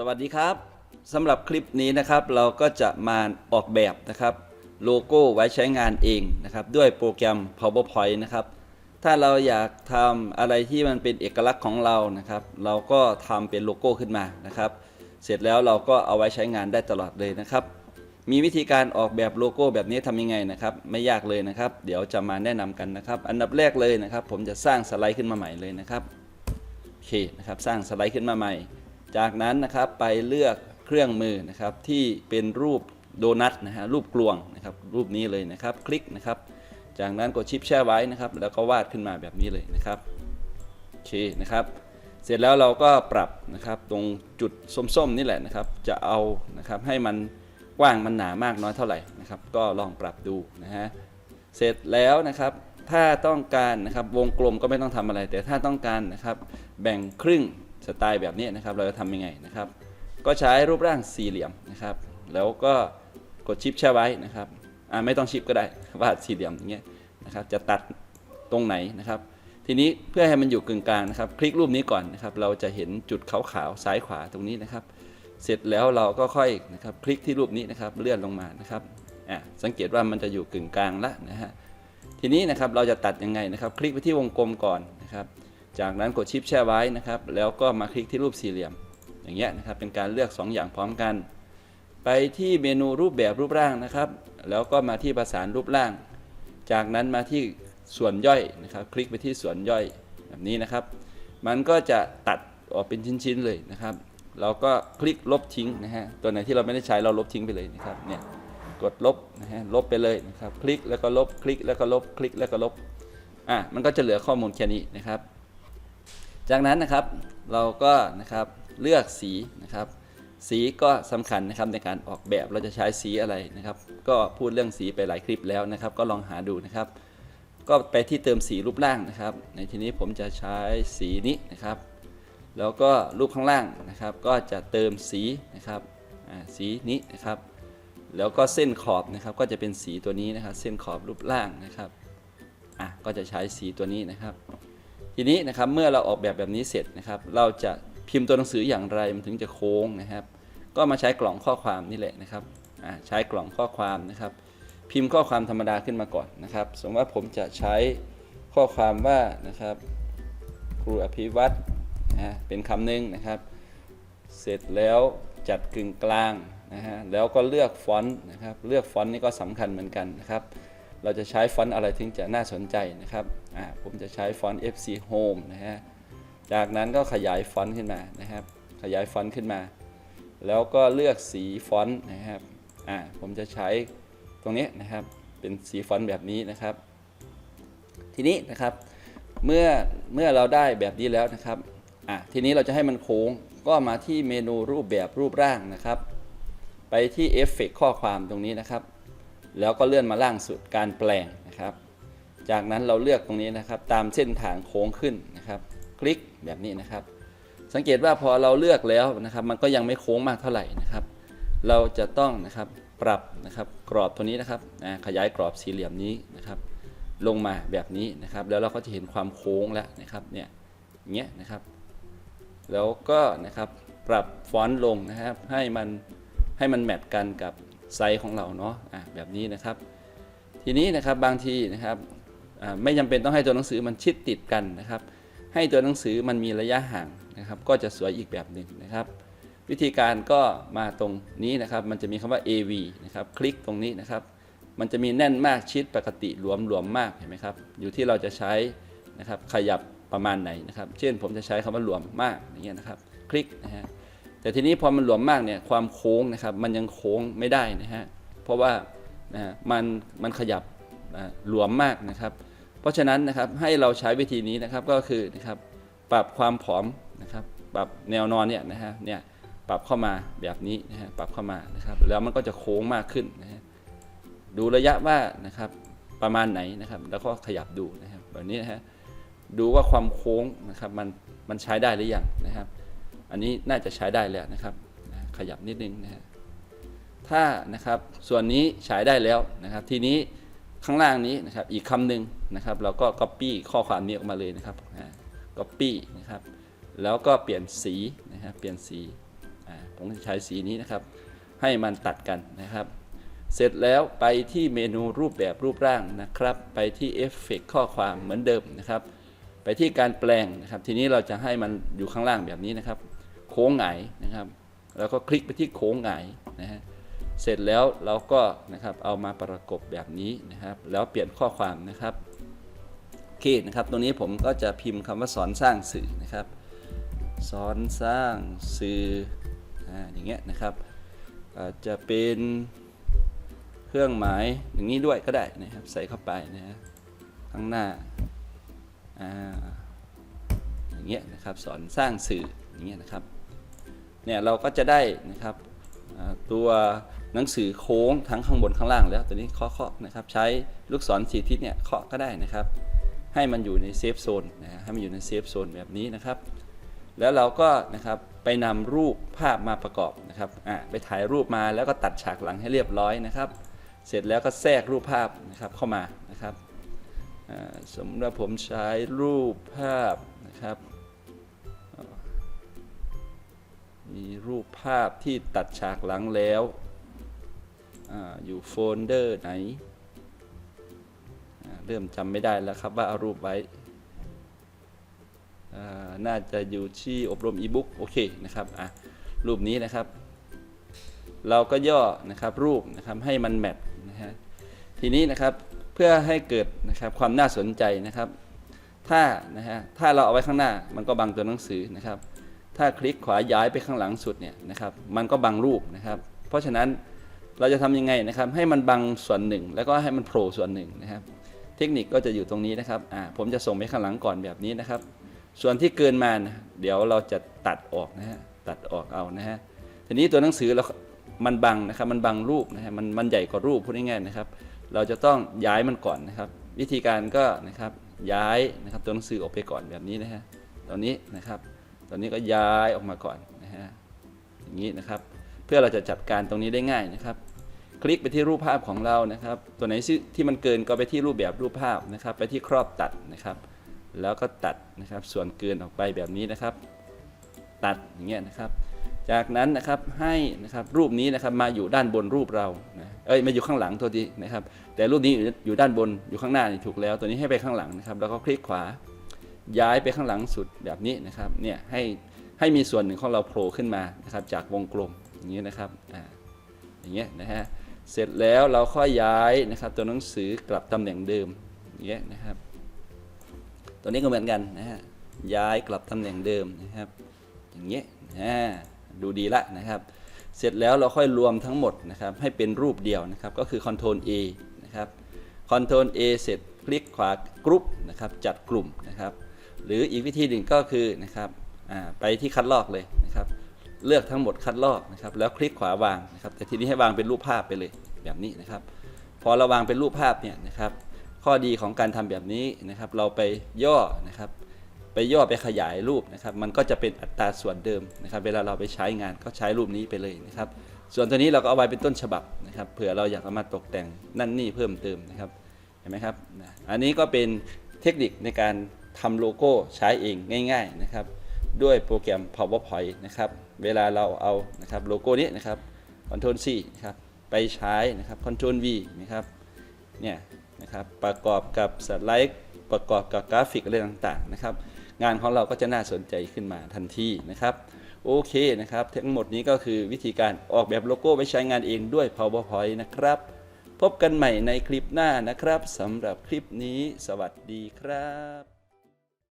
สวัสดีครับสำหรับคลิปนี้นะครับเราก็จะมาออกแบบนะครับโลโก้ไว้ใช้งานเองนะครับด้วยโปรแกรม PowerPoint นะครับถ้าเราอยากทำอะไรที่มันเป็นเอกลักษณ์ของเรานะครับ เราก็ทำเป็นโลโก้ขึ้นมานะครับ เสร็จแล้วเราก็เอาไว้ใช้งานได้ตลอดเลยนะครับ มีวิธีการออกแบบโลโก้แบบนี้ทำยังไงนะครับ ไม่ยากเลยนะครับ เดี๋ยวจะมาแนะนำกันนะครับ อันดับแรกเลยนะครับ ผมจะสร้างสไลด์ขึ้นมาใหม่เลยนะครับโอเคนะครับสร้างสไลด์ขึ้นมาใหม่ จากนั้นนะครับไปเลือกเครื่องมือนะครับที่เป็นรูปโดนัทนะฮะรูปกลวงนะครับรูปนี้เลยนะครับ คลิกนะครับ จากนั้นกดชิปแช่ไว้นะครับ แล้วก็วาดขึ้นมาแบบนี้เลยนะครับโอเคนะครับ เสร็จแล้วเราก็ปรับนะครับตรงจุดส้มๆ นี่แหละนะครับ จะเอานะครับให้มันกว้างมันหนามากน้อยเท่าไหร่นะครับ ก็ลองปรับดูนะฮะเสร็จแล้วนะครับถ้าต้องการนะครับวงกลมก็ไม่ต้องทำอะไร แต่ถ้าต้องการนะครับแบ่งครึ่ง สไตล์แบบนี้นะครับ เราจะทำยังไงนะครับ ก็ใช้รูปร่างสี่เหลี่ยมนะครับ แล้วก็กดชิปแช่ไว้นะครับอ่าไม่ต้องชิปก็ได้วาดสี่เหลี่ยมอย่างเงี้ยนะครับ จะตัดตรงไหนนะครับ ทีนี้เพื่อให้มันอยู่กึ่งกลางนะครับ คลิกรูปนี้ก่อนนะครับ เราจะเห็นจุดขาวๆซ้ายขวาตรงนี้นะครับ เสร็จแล้วเราก็ค่อยนะครับ คลิกที่รูปนี้นะครับ เลื่อนลงมานะครับอะสังเกตว่ามันจะอยู่กึ่งกลางละนะฮะทีนี้นะครับเราจะตัดยังไงนะครับ คลิกไปที่วงกลมก่อนนะครับ จากนั้นกดชิปแช่ไว้นะครับ แล้วก็มาคลิกที่รูปสี่เหลี่ยม อย่างเงี้ยนะครับ เป็นการเลือก 2 อย่างพร้อมกัน ไปที่เมนูรูปแบบรูปร่างนะครับ แล้วก็มาที่ประสานรูปร่าง จากนั้นมาที่ส่วนย่อยนะครับ คลิกไปที่ส่วนย่อยแบบนี้นะครับ มันก็จะตัดออกเป็นชิ้นๆเลยนะครับ เราก็คลิกลบทิ้งนะฮะ ตัวไหนที่เราไม่ได้ใช้เราลบทิ้งไปเลยนะครับ เนี่ย กดลบนะฮะ ลบไปเลยนะครับ คลิกแล้วก็ลบ คลิกแล้วก็ลบ คลิกแล้วก็ลบ อะ มันก็จะเหลือข้อมูลแค่นี้นะครับ จากนั้นนะครับเราก็นะครับเลือกสีนะครับ สีก็สำคัญนะครับในการออกแบบเราจะใช้สีอะไรนะครับ ก็พูดเรื่องสีไปหลายคลิปแล้วนะครับ ก็ลองหาดูนะครับ ก็ไปที่เติมสีรูปร่างนะครับ ในทีนี้ผมจะใช้สีนี้นะครับ แล้วก็รูปข้างล่างนะครับ ก็จะเติมสีนะครับสีนี้นะครับ แล้วก็เส้นขอบนะครับ ก็จะเป็นสีตัวนี้นะครับ เส้นขอบรูปร่างนะครับอะก็จะใช้สีตัวนี้นะครับ ทีนี้นะครับเมื่อเราออกแบบแบบนี้เสร็จนะครับ เราจะพิมพ์ตัวหนังสืออย่างไรมันถึงจะโค้งนะครับ ก็มาใช้กล่องข้อความนี่แหละนะครับใช้กล่องข้อความนะครับ พิมพ์ข้อความธรรมดาขึ้นมาก่อนนะครับ สมมติว่าผมจะใช้ข้อความว่านะครับครูอภิวัตรนะฮะเป็นคำหนึ่งนะครับ เสร็จแล้วจัดกึ่งกลางนะฮะแล้วก็เลือกฟอนต์นะครับ เลือกฟอนต์นี่ก็สำคัญเหมือนกันนะครับ เราจะใช้ฟอนต์อะไรถึงจะน่าสนใจนะครับอ่าผมจะใช้ฟอนต์ FC Home นะฮะจากนั้นก็ขยายฟอนต์ขึ้นมานะครับ ขยายฟอนต์ขึ้นมา แล้วก็เลือกสีฟอนต์นะครับอ่าผมจะใช้ตรงนี้นะครับเป็นสีฟอนต์แบบนี้นะครับ ทีนี้นะครับเมื่อเมื่อเราได้แบบนี้แล้วนะครับอะทีนี้เราจะให้มันโค้งก็มาที่เมนูรูปแบบรูปร่างนะครับ ไปที่เอฟเฟกข้อความตรงนี้นะครับ แล้วก็เลื่อนมาล่างสุดการแปลงนะครับ จากนั้นเราเลือกตรงนี้นะครับ ตามเส้นทางโค้งขึ้นนะครับ คลิกแบบนี้นะครับ สังเกตว่าพอเราเลือกแล้วนะครับ มันก็ยังไม่โค้งมากเท่าไหร่นะครับ เราจะต้องนะครับปรับนะครับกรอบตัวนี้นะครับขยายกรอบสี่เหลี่ยมนี้นะครับ ลงมาแบบนี้นะครับ แล้วเราก็จะเห็นความโค้งแล้วนะครับเนี่ยเงี้ยนะครับ แล้วก็นะครับปรับฟอนต์ลงนะครับให้มันให้มันแมทกันกับ ไซส์ของเราเนาะะแบบนี้นะครับ ทีนี้นะครับบางทีนะครับไม่จำเป็นต้องให้ตัวหนังสือมันชิดติดกันนะครับ ให้ตัวหนังสือมันมีระยะห่างนะครับ ก็จะสวยอีกแบบหนึ่งนะครับ วิธีการก็มาตรงนี้นะครับ มันจะมีคำว่า AV นะครับ คลิกตรงนี้นะครับ มันจะมีแน่นมากชิดปกติหลวมหลวมมากเห็นไหมครับ อยู่ที่เราจะใช้นะครับขยับประมาณไหนนะครับ เช่นผมจะใช้คำว่าหลวมมากอย่างเงี้ยนะครับ คลิกนะฮะ แต่ทีนี้พอมันหลวมมากเนี่ยความโค้งนะครับมันยังโค้งไม่ได้นะฮะเพราะว่านะฮะมันมันขยับหลวมมากนะครับ เพราะฉะนั้นนะครับให้เราใช้วิธีนี้นะครับก็คือนะครับปรับความผอมนะครับปรับแนวนอนเนี่ยนะฮะเนี่ยปรับเข้ามาแบบนี้นะฮะปรับเข้ามานะครับแล้วมันก็จะโค้งมากขึ้นนะฮะดูระยะว่านะครับประมาณไหนนะครับ แล้วก็ขยับดูนะครับแบบนี้นะฮะดูว่าความโค้งนะครับมันมันใช้ได้หรือยังนะครับ อันนี้น่าจะใช้ได้แล้วนะครับ ขยับนิดนึงนะฮะถ้านะครับส่วนนี้ใช้ได้แล้วนะครับ ทีนี้ข้างล่างนี้นะครับอีกคำหนึ่งนะครับ เราก็ copy ข้อความนี้ออกมาเลยนะครับอ่า copy นะครับแล้วก็เปลี่ยนสีนะครับเปลี่ยนสีผมจะใช้สีนี้นะครับ ให้มันตัดกันนะครับ เสร็จแล้วไปที่เมนูรูปแบบรูปร่างนะครับ ไปที่เอฟเฟกข้อความเหมือนเดิมนะครับ ไปที่การแปลงนะครับ ทีนี้เราจะให้มันอยู่ข้างล่างแบบนี้นะครับ ค้งหงายนะครับแล้วก็คลิกไปที่โค้งหงายนะฮะเสร็จแล้วเราก็นะครับเอามาประกบแบบนี้นะครับ แล้วเปลี่ยนข้อความนะครับโอเคนะครับตรงนี้ผมก็จะพิมพ์คำว่าสอนสร้างสื่อนะครับสอนสร้างสื่ออ่าอย่างเงี้ยนะครับอาจจะเป็นเครื่องหมายอย่างนี้ด้วยก็ได้นะครับ ใส่เข้าไปนะฮะข้างหน้าอ่าอย่างเงี้ยนะครับสอนสร้างสื่ออย่างเงี้ยนะครับ เนี่ยเราก็จะได้นะครับตัวหนังสือโค้งทั้งข้างบนข้างล่างแล้วตัวนี้เคาะๆนะครับใช้ลูกศรสีทิศเนี่ยเคาะก็ได้นะครับ ให้มันอยู่ในเซฟโซนนะฮะให้มันอยู่ในเซฟโซนแบบนี้นะครับ แล้วเราก็นะครับไปนำรูปภาพมาประกอบนะครับอ่าไปถ่ายรูปมาแล้วก็ตัดฉากหลังให้เรียบร้อยนะครับ เสร็จแล้วก็แทรกรูปภาพนะครับเข้ามานะครับสมมติว่าผมใช้รูปภาพนะครับ มีรูปภาพที่ตัดฉากหลังแล้วออยู่โฟลเดอร์ไหน เริ่มจำไม่ได้แล้วครับว่าเอารูปไว้ น่าจะอยู่ที่อบรมอีบุ๊กโอเคนะครับอะรูปนี้นะครับ เราก็ย่อนะครับรูปนะครับให้มันแมทนะฮะทีนี้นะครับเพื่อให้เกิดนะครับความน่าสนใจนะครับ ถ้านะฮะถ้าเราเอาไว้ข้างหน้ามันก็บังตัวหนังสือนะครับ ถ้าคลิกขวาย้ายไปข้างหลังสุดเนี่ยนะครับ มันก็บังรูปนะครับ เพราะฉะนั้นเราจะทำยังไงนะครับ ให้มันบังส่วนหนึ่ง แล้วก็ให้มันโผล่ส่วนหนึ่งนะครับ เทคนิคก็จะอยู่ตรงนี้นะครับอ่าผมจะส่งไปข้างหลังก่อนแบบนี้นะครับ ส่วนที่เกินมานะเดี๋ยวเราจะตัดออกนะฮะตัดออกเอานะฮะทีนี้ตัวหนังสือเรา มันบังนะครับ มันบังรูปนะฮะมันมันใหญ่กว่ารูปพูดง่ายๆนะครับ เราจะต้องย้ายมันก่อนนะครับ วิธีการก็นะครับย้ายนะครับตัวหนังสือออกไปก่อนแบบนี้นะฮะตอนนี้นะครับ ตอนนี้ก็ย้ายออกมาก่อนนะฮะอย่างนี้นะครับ เพื่อเราจะจัดการตรงนี้ได้ง่ายนะครับ คลิกไปที่รูปภาพของเรานะครับ ตัวไหนที่มันเกินก็ไปที่รูปแบบรูปภาพนะครับ ไปที่ครอบตัดนะครับ แล้วก็ตัดนะครับ ส่วนเกินออกไปแบบนี้นะครับ ตัดอย่างเงี้ยนะครับ จากนั้นนะครับให้นะครับรูปนี้นะครับมาอยู่ด้านบนรูปเรานะเอ้ยมาอยู่ข้างหลังตัวทีนะครับ แต่รูปนี้อยู่อยู่ด้านบนอยู่ข้างหน้านี่ถูกแล้ว ตัวนี้ให้ไปข้างหลังนะครับ แล้วก็คลิกขวา ย้ายไปข้างหลังสุดแบบนี้นะครับเนี่ยให้ให้มีส่วนหนึ่งของเราโผล่ขึ้นมานะครับจากวงกลมอย่างนี้นะครับอ่าอย่างเงี้ยนะฮะเสร็จแล้วเราค่อยย้ายนะครับตัวหนังสือกลับตำแหน่งเดิมอย่างเงี้ยนะครับตัวนี้ก็เหมือนกันนะฮะย้ายกลับตำแหน่งเดิมนะครับอย่างเงี้ยอ่าดูดีละนะครับ เสร็จแล้วเราค่อยรวมทั้งหมดนะครับให้เป็นรูปเดียวนะครับก็คือ Ctrl A นะครับ Ctrl A เสร็จคลิกขวากรุ๊ปนะครับจัดกลุ่มนะครับ หรืออีกวิธีหนึ่งก็คือนะครับไปที่คัดลอกเลยนะครับ เลือกทั้งหมดคัดลอกนะครับ แล้วคลิกขวาวางนะครับ แต่ทีนี้ให้วางเป็นรูปภาพไปเลยแบบนี้นะครับ พอเราวางเป็นรูปภาพเนี่ยนะครับ ข้อดีของการทำแบบนี้นะครับ เราไปย่อนะครับ ไปย่อไปขยายรูปนะครับ มันก็จะเป็นอัตราส่วนเดิมนะครับ เวลาเราไปใช้งานก็ใช้รูปนี้ไปเลยนะครับ ส่วนตัวนี้เราก็เอาไว้เป็นต้นฉบับนะครับเผื่อเราอยากเอามาตกแต่งนั่นนี่เพิ่มเติมนะครับเห็นไหมครับ อันนี้ก็เป็นเทคนิคในการ ทำโลโก้ใช้เองง่ายๆนะครับ ด้วยโปรแกรม PowerPoint นะครับ เวลาเราเอานะครับโลโก้นี้นะครับ Ctrl C นะครับไปใช้นะครับ Ctrl V นะครับเนี่ยนะครับประกอบกับสไลด์ประกอบกับกราฟิกอะไรต่างๆนะครับ งานของเราก็จะน่าสนใจขึ้นมาทันทีนะครับโอเคนะครับ ทั้งหมดนี้ก็คือวิธีการออกแบบโลโก้ไว้ใช้งานเองด้วย PowerPoint นะครับ พบกันใหม่ในคลิปหน้านะครับสำหรับคลิปนี้ สวัสดีครับ